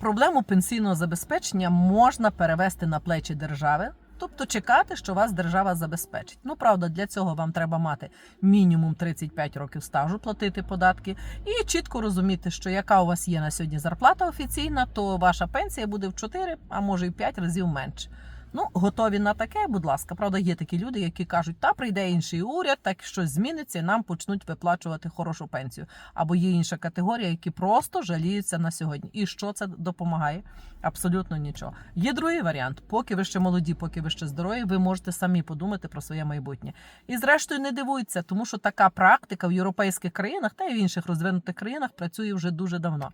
Проблему пенсійного забезпечення можна перевести на плечі держави, тобто чекати, що вас держава забезпечить. Ну правда, для цього вам треба мати мінімум 35 років стажу, платити податки, і чітко розуміти, що яка у вас є на сьогодні зарплата офіційна, то ваша пенсія буде в 4, а може і в 5 разів менше. Ну, готові на таке, будь ласка. Правда, є такі люди, які кажуть, та прийде інший уряд, так щось зміниться, і нам почнуть виплачувати хорошу пенсію. Або є інша категорія, які просто жаліються на сьогодні. І що це допомагає? Абсолютно нічого. Є другий варіант. Поки ви ще молоді, поки ви ще здорові, ви можете самі подумати про своє майбутнє. І зрештою не дивуйтеся, тому що така практика в європейських країнах та й в інших розвинутих країнах працює вже дуже давно.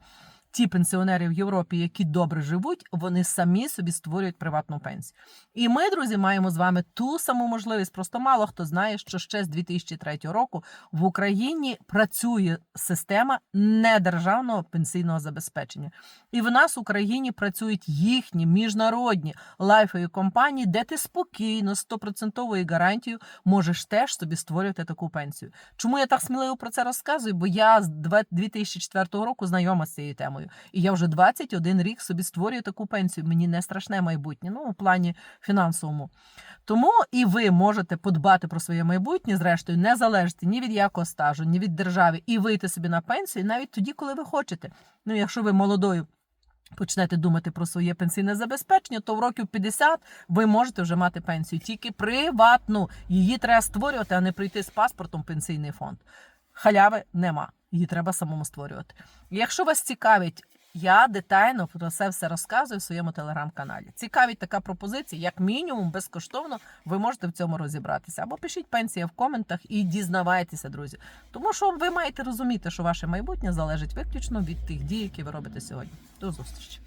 Ті пенсіонери в Європі, які добре живуть, вони самі собі створюють приватну пенсію. І ми, друзі, маємо з вами ту саму можливість. Просто мало хто знає, що ще з 2003 року в Україні працює система недержавного пенсійного забезпечення. І в нас в Україні працюють їхні міжнародні лайфові компанії, де ти спокійно, з стопроцентовою гарантією можеш теж собі створювати таку пенсію. Чому я так сміливо про це розказую? Бо я з 2004 року знайома з цією темою, і я вже 21 рік собі створюю таку пенсію. Мені не страшне майбутнє, ну у плані фінансовому. Тому і ви можете подбати про своє майбутнє, зрештою, не залежати ні від якого стажу, ні від держави, і вийти собі на пенсію навіть тоді, коли ви хочете. Ну, якщо ви молодою. Почнете думати про своє пенсійне забезпечення, то в років 50 ви можете вже мати пенсію тільки приватну. Її треба створювати, а не прийти з паспортом пенсійний фонд. Халяви нема. Її треба самому створювати. Якщо вас цікавить, я детально про це все розказую в своєму телеграм-каналі. Цікавить така пропозиція, як мінімум, безкоштовно ви можете в цьому розібратися. Або пишіть пенсія в коментах і дізнавайтеся, друзі. Тому що ви маєте розуміти, що ваше майбутнє залежить виключно від тих дій, які ви робите сьогодні. До зустрічі!